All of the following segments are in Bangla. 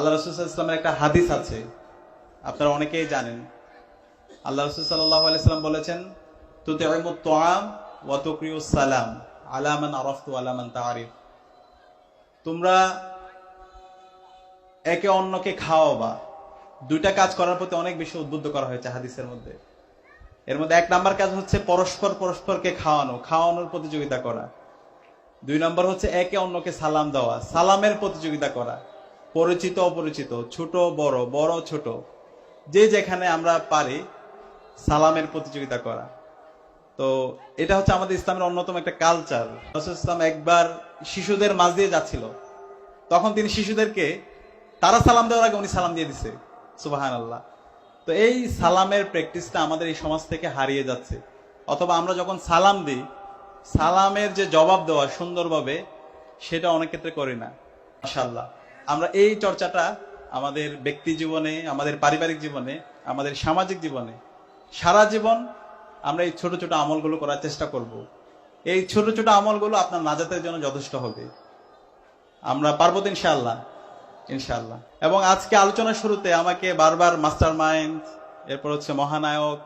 আল্লাহ রসুল ইসলামের একটা হাদিস আছে। আপনারা অনেকেই জানেন। আল্লাহ রসুল আলাইসাল্লাম বলেছেন সালাম আলামান আরফতু আলামান তারিফ। তোমরা একে অন্যকে খাওয়াবা দুইটা কাজ করার প্রতি অনেক বেশি উদ্বুদ্ধ করা হয়েছে হাদিসের মধ্যে। এর মধ্যে এক নাম্বার কাজ হচ্ছে পরস্পর পরস্পরকে খাওয়ানো, খাওয়ানোর প্রতিযোগিতা করা। দুই নম্বর হচ্ছে একে অন্যকে সালাম দেওয়া, সালামের প্রতিযোগিতা করা। পরিচিত অপরিচিত, ছোট, বড় বড়, ছোট, যে যেখানে আমরা পারি সালামের প্রতিযোগিতা করা। তো এটা হচ্ছে আমাদের ইসলামের অন্যতম একটা কালচার ইসলাম একবার শিশুদের মাঝ দিয়ে যাচ্ছিল। তখন তিনি শিশুদেরকে, তারা সালাম দেওয়ার আগে উনি সালাম দিয়ে দিছে সুবাহান আল্লাহ তো এই সালামের প্র্যাকটিসটা আমাদের এই সমাজ থেকে হারিয়ে যাচ্ছে। অথবা আমরা যখন সালাম দিই, সালামের যে জবাব দেওয়া সুন্দরভাবে, সেটা অনেক ক্ষেত্রে করি না মাশাল্লাহ আমরা এই চর্চাটা আমাদের ব্যক্তি জীবনে, আমাদের পারিবারিক জীবনে, আমাদের সামাজিক জীবনে, সারা জীবন আমরা এই ছোট ছোট আমলগুলো করার চেষ্টা করব। এই ছোট ছোট আমলগুলো আপনার নাজাতের জন্য যথেষ্ট হবে। আমরা পারব তো ইনশাআল্লাহ ইনশাআল্লাহ। এবং আজকে আলোচনার শুরুতে আমাকে বারবার মাস্টার মাইন্ড এরপর হচ্ছে মহানায়ক,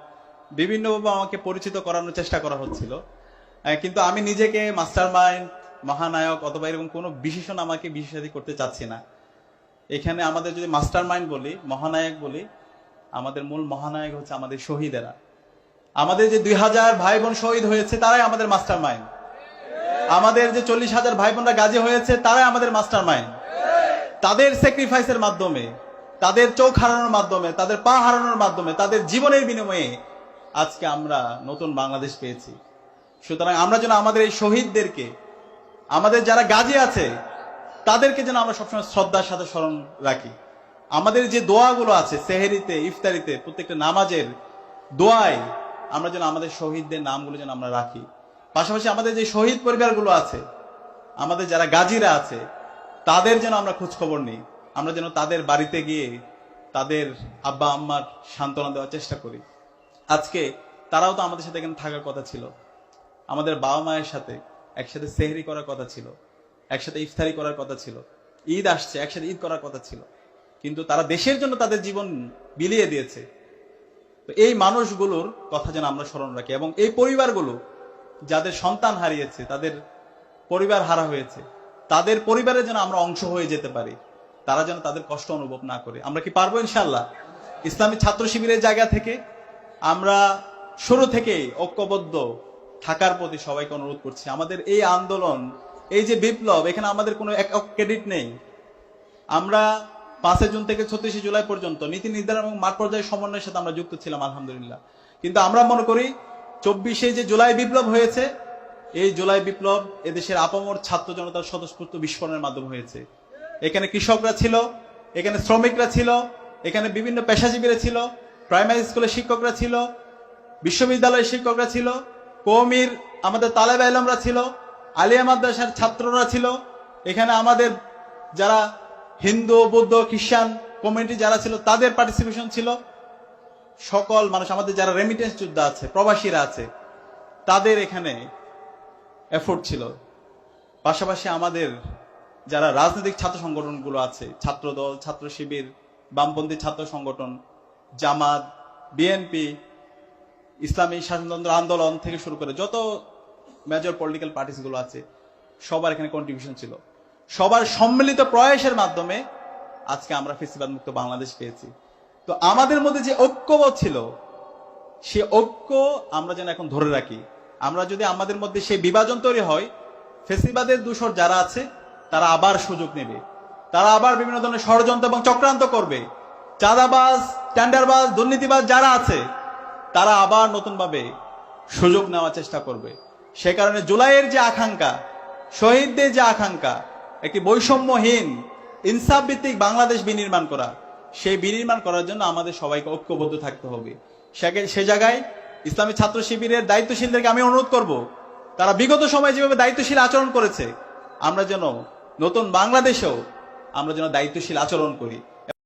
বিভিন্নভাবে আমাকে পরিচিত করানোর চেষ্টা করা হচ্ছিল। কিন্তু আমি নিজেকে মাস্টার মাইন্ড মহানায়ক অথবা এরকম কোনো বিশেষণ আমাকে বিশেষাদি করতে চাচ্ছি না। এখানে আমাদের যদি মাস্টার মাইন্ড বলি, মহানায়ক বলি, আমাদের মূল মহানায়ক হচ্ছে আমাদের শহীদেরা। আমাদের যে দুই হাজার ভাই বোন শহীদ হয়েছে, তারাই আমাদের মাস্টার মাইন্ড আমাদের যে চল্লিশ হাজার ভাই বোনরা গাজী হয়েছে, তারাই আমাদের মাস্টার মাইন্ড তাদের স্যাক্রিফাইসের মাধ্যমে, তাদের চোখ হারানোর মাধ্যমে, তাদের পা হারানোর মাধ্যমে, তাদের জীবনের বিনিময়ে আজকে আমরা নতুন বাংলাদেশ পেয়েছি। সুতরাং আমরা যেন আমাদের এই শহীদদেরকে আমাদের যারা গাজী আছে, তাদেরকে যেন আমরা সবসময় শ্রদ্ধার সাথে স্মরণ রাখি। আমাদের যে দোয়াগুলো আছে, সেহেরিতে, ইফতারিতে, প্রত্যেকটা নামাজের দোয়ায় আমরা যেন আমাদের শহীদদের নামগুলো যেন আমরা রাখি। পাশাপাশি আমাদের যে শহীদ পরিবারগুলো আছে, আমাদের যারা গাজীরা আছে, তাদের যেন আমরা খোঁজ খবর নিই। আমরা যেন তাদের বাড়িতে গিয়ে তাদের আব্বা, আম্মার সান্ত্বনা দেওয়ার চেষ্টা করি। আজকে তারাও তো আমাদের সাথে এখানে থাকার কথা ছিল। আমাদের বাবা মায়ের সাথে একসাথে সেহরি করার কথা ছিল, একসাথে ইফতারি করার কথা ছিল, ঈদ আসছে, একসাথে ঈদ করার কথা ছিল। কিন্তু তারা দেশের জন্য তাদের জীবন বিলিয়ে দিয়েছে। তো এই মানুষগুলোর কথা যেন আমরা স্মরণ রাখি এবং এই পরিবারগুলো যাদের সন্তান হারিয়েছে, তাদের পরিবার হারা হয়েছে, তাদের পরিবারে যেন আমরা অংশ হয়ে যেতে পারি, তারা যেন তাদের কষ্ট অনুভব না করে। আমরা কি পারব ইনশাল্লাহ ইসলামী ছাত্র শিবিরের জায়গা থেকে আমরা শুরু থেকেই ঐক্যবদ্ধ থাকার প্রতি সবাইকে অনুরোধ করছি। আমাদের এই আন্দোলন, এই যে বিপ্লব, এখানে আমাদের কোনো একক ক্রেডিট নেই। আমরা পাঁচই জুন থেকে ছত্রিশে জুলাই পর্যন্ত নীতি নির্ধারণ এবং মাঠ পর্যায়ের সমন্বয়ের সাথে আমরা যুক্ত ছিলাম, আলহামদুলিল্লাহ। কিন্তু আমরা মনে করি, চব্বিশে যে জুলাই বিপ্লব হয়েছে, এই জুলাই বিপ্লব এদেশের আপামর ছাত্র জনতার স্বতঃস্ফূর্ত বিস্ফোরণের মাধ্যমে হয়েছে। এখানে কৃষকরা ছিল, এখানে শ্রমিকরা ছিল, এখানে বিভিন্ন পেশাজীবীরা ছিল, প্রাইমারি স্কুলের শিক্ষকরা ছিল, বিশ্ববিদ্যালয়ের শিক্ষকরা ছিল কৌমির আমাদের তালেবা এলমরা ছিল, আলিয়া মাদ্রাসার ছাত্ররা ছিল, এখানে আমাদের যারা হিন্দু, বৌদ্ধ, খ্রিস্টান কমিউনিটি যারা ছিল, তাদের পার্টিসিপেশন ছিল। সকল মানুষ, আমাদের যারা রেমিটেন্স যোদ্ধা আছে, প্রবাসীরা আছে, তাদের এখানে এফোর্ট ছিল। পাশাপাশি আমাদের যারা রাজনৈতিক ছাত্র সংগঠনগুলো আছে, ছাত্রদল ছাত্র শিবির বামপন্থী ছাত্র সংগঠন, জামাত, বিএনপি ইসলামী শাসনতন্ত্র আন্দোলন থেকে শুরু করে যত মেজর পলিটিক্যাল পার্টিসগুলো আছে, সবার এখানে কন্ট্রিবিউশন ছিল। সবার সম্মিলিত প্রয়াসের মাধ্যমে আজকে আমরা ফেসিবাদ মুক্ত বাংলাদেশ পেয়েছি। তো আমাদের মধ্যে যে ঐক্যবোধ ছিল, সে ঐক্য আমরা যেন এখন ধরে রাখি। আমরা যদি আমাদের মধ্যে সেই বিভাজন তৈরি হয় ফেসিবাদের দূষর যারা আছে, তারা আবার সুযোগ নেবে। তারা আবার বিভিন্ন ধরনের ষড়যন্ত্র এবং চক্রান্ত করবে। চাঁদাবাজ টেন্ডারবাজ দুর্নীতিবাজ যারা আছে তারা আবার নতুনভাবে সুযোগ নেওয়ার চেষ্টা করবে। সে কারণে জুলাইয়ের যে আকাঙ্ক্ষা, শহীদদের যে আকাঙ্ক্ষা, একটি বৈষম্যহীন ইনসাফ ভিত্তিক বাংলাদেশ বিনির্মাণ করা, সেই বিনির্মাণ করার জন্য আমাদের সবাইকে ঐক্যবদ্ধ থাকতে হবে। সে- জায়গায় ইসলামী ছাত্র শিবিরের দায়িত্বশীলদেরকে আমি অনুরোধ করব, তারা বিগত সময়ে যেভাবে দায়িত্বশীল আচরণ করেছে, আমরা যেন নতুন বাংলাদেশেও আমরা যেন দায়িত্বশীল আচরণ করি।